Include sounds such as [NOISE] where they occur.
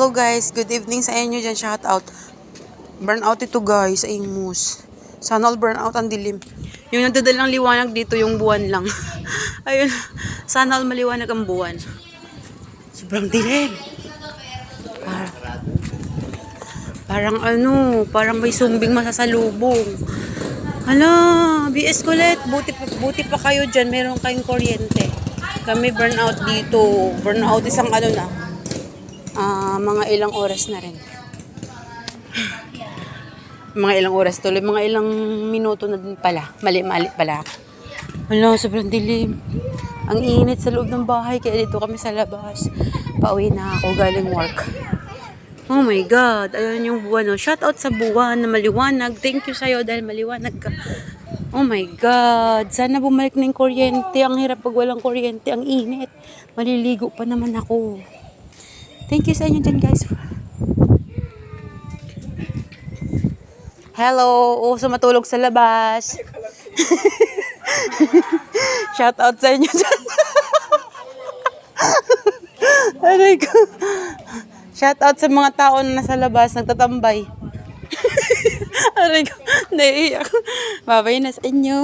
Hello guys, good evening sa inyo dyan. Shout out. Burnout ito guys, sa Imus. Sana all burnout ang dilim. Yung nagdadalang liwanag dito, yung buwan lang. [LAUGHS] Ayun, sana all maliwanag ang buwan. Sobrang dilim. Parang, parang ano, parang may sumbing masasalubong. Hala, BS Colette, buti buti pa kayo dyan, meron kayong kuryente. Kami burnout dito. Burnout isang ano na, ah mga ilang oras na rin. Mga ilang oras tuloy, mga ilang minuto na din pala. Mali-mali pala. Wala, sobrang dilim. Ang init sa loob ng bahay, kaya dito kami sa labas. Pauwi na ako galing work. Oh my God, ayun yung buwan. Oh. Shout out sa buwan na maliwanag. Thank you sa'yo dahil maliwanag ka. Oh my God, sana bumalik na yung kuryente. Ang hirap pag walang kuryente, ang init. Maliligo pa naman ako. Thank you sa inyo dyan guys. Hello, uso matulog sa labas. [LAUGHS] Shout out sa inyo dyan. [LAUGHS] Aray ko. Shout out sa mga tao na nasa labas, nagtatambay. [LAUGHS] Aray ko, naiiyak. Babay na sa inyo.